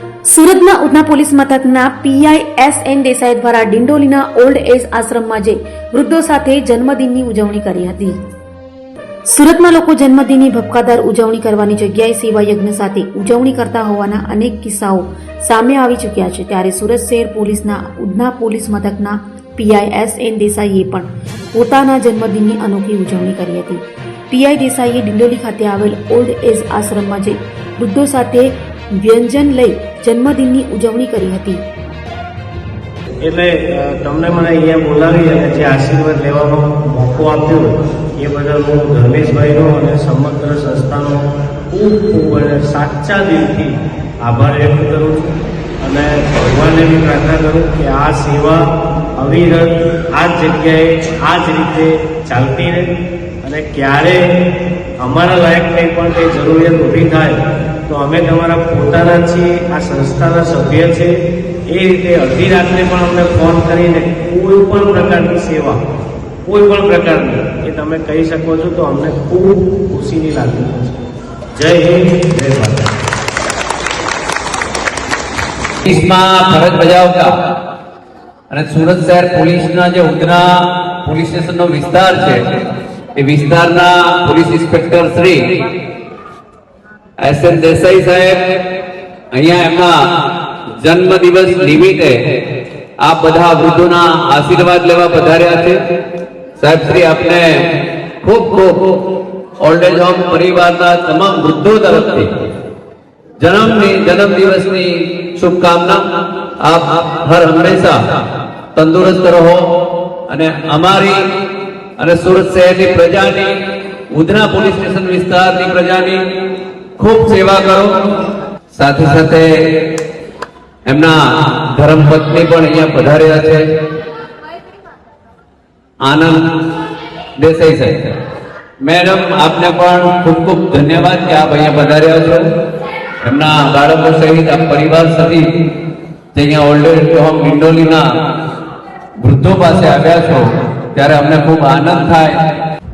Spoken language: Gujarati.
સુરતના ઉધના પોલીસ મથકના P I S N Desai દ્વારા ડિંડોલીના ઓલ્ડ એજ આશ્રમમાં જઈ વૃદ્ધો સાથે જન્મદિનની ઉજવણી કરી હતી. સુરતમાં લોકો જન્મદિનની ભપકાદાર ઉજવણી કરવાની જગ્યાએ સેવા યજ્ઞ સાથે ઉજવણી કરતા હોવાના અનેક કિસ્સાઓ સામે આવી ચૂક્યા છે. ત્યારે સુરત શહેર પોલીસના ઉધના પોલીસ મથકના પીઆઈ એસ એન દેસાઈએ પણ પોતાના જન્મદિનની અનોખી ઉજવણી કરી હતી. પીઆઈ દેસાઈએ ડિંડોલી ખાતે આવેલ ઓલ્ડ એજ આશ્રમમાં જઈ વૃદ્ધો સાથે વ્યંજન લઈ જન્મદિનની ઉજવણી કરી હતી. એટલે તમને મને અહીંયા બોલાવી અને જે આશીર્વાદ લેવાનો મોકો આપ્યો, એ બદલ હું ધર્મેશભાઈનો અને સમગ્ર સંસ્થાનો ખૂબ ખૂબ અને સાચા દિલથી આભાર વ્યક્ત કરું છું. અને ભગવાનને બી પ્રાર્થના કરું કે આ સેવા અવિરત આ જગ્યાએ આ જ રીતે ચાલતી રહે. અને ક્યારે અમારા લાયક કંઈ પણ કંઈ જરૂરિયાત ઊભી થાય તો અમે તમારા પોતાના છીએ, આ સંસ્થાના સભ્ય છે. એ રીતે અડધી રાત્રે પણ અમને ફોન કરીને કોઈ પણ પ્રકારની સેવા, કોઈ પણ પ્રકારની, એ તમે કહી શકો છો તો અમને ખૂબ ખુશીની લાગણી છે. જય હિન્દ, જય ભારત પોલીસમાં ફરજ બજાવતા અને સુરત શહેર પોલીસના જે ઉધના પોલીસ સ્ટેશનનો વિસ્તાર છે, એ વિસ્તારના police inspector Shri S N Desai સાહેબ, અહીંયા એમના જન્મ દિવસ નિમિત્તે આ બધા વૃદ્ધોના આશીર્વાદ લેવા પધાર્યા છે. સાહેબ, શ્રી આપને ખૂબ ખૂબ ઓલ્ડ એજ હોમ પરિવારના તમામ વૃદ્ધો તરફથી જન્મની જન્મ દિવસની શુભકામના. આપ હર હંમેશા તંદુરસ્ત રહો અને અમારી અને સુરત શહેરની પ્રજાની, ઉધના પોલીસ સ્ટેશન વિસ્તારની પ્રજાની ખૂબ સેવા કરો. સાથે સાથે એમના ધર્મપત્ની પણ અહીંયા પધાર્યા છે. આનંદ દેસાઈ સાહેબ. મેડમ, આપને પણ ખૂબ ખૂબ ધન્યવાદ કે આપ અહીંયા પધાર્યા છો. એમના બાળકો સહિત આ પરિવાર સહિત જે અહીંયા ઓલ્ડ હોમ ડિંડોલીના વૃદ્ધો પાસે આવ્યા છો, ત્યારે અમને ખૂબ આનંદ થાય.